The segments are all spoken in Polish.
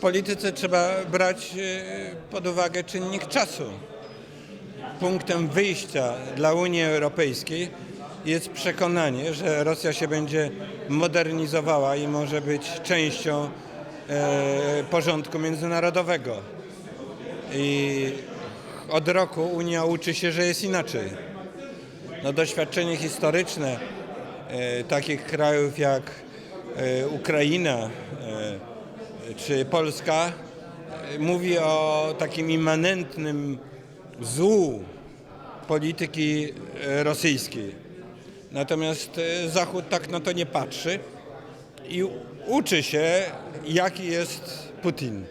polityce trzeba brać e, pod uwagę czynnik czasu. Punktem wyjścia dla Unii Europejskiej jest przekonanie, że Rosja się będzie modernizowała i może być częścią e, porządku międzynarodowego. I od roku Unia uczy się, że jest inaczej. No, doświadczenie historyczne e, takich krajów jak Ukraina czy Polska e, mówi o takim immanentnym złu polityki e, rosyjskiej. Natomiast e, Zachód tak na to nie patrzy i uczy się, jaki jest Putin.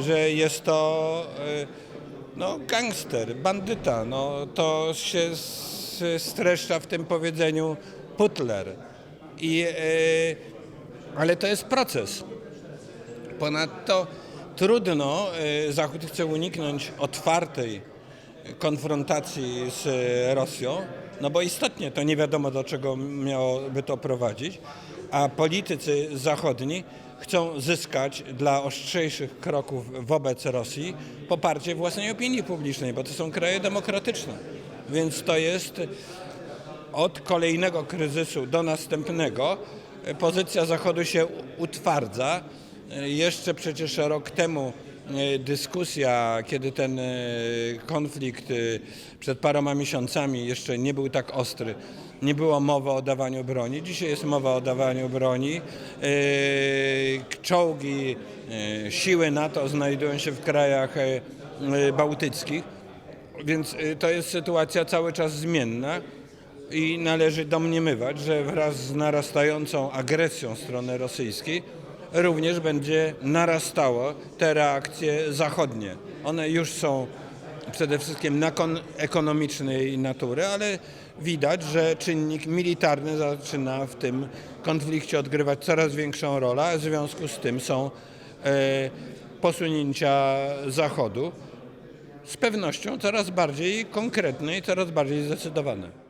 Że jest to no, gangster, bandyta. No, to się streszcza w tym powiedzeniu putler. I, ale to jest proces. Ponadto trudno, e, Zachód chce uniknąć otwartej konfrontacji z e, Rosją, no bo istotnie to nie wiadomo do czego miałoby to prowadzić, a politycy zachodni chcą zyskać dla ostrzejszych kroków wobec Rosji poparcie własnej opinii publicznej, bo to są kraje demokratyczne. Więc to jest od kolejnego kryzysu do następnego pozycja Zachodu się utwardza. Jeszcze przecież rok temu e, dyskusja, kiedy ten e, konflikt e, przed paroma miesiącami jeszcze nie był tak ostry, nie było mowy o dawaniu broni. Dzisiaj jest mowa o dawaniu broni. Czołgi, siły NATO znajdują się w krajach bałtyckich. Więc to jest sytuacja cały czas zmienna i należy domniemywać, że wraz z narastającą agresją strony rosyjskiej również będzie narastało te reakcje zachodnie. One już są przede wszystkim ekonomicznej natury, ale widać, że czynnik militarny zaczyna w tym konflikcie odgrywać coraz większą rolę, a w związku z tym są e, posunięcia Zachodu z pewnością coraz bardziej konkretne i coraz bardziej zdecydowane.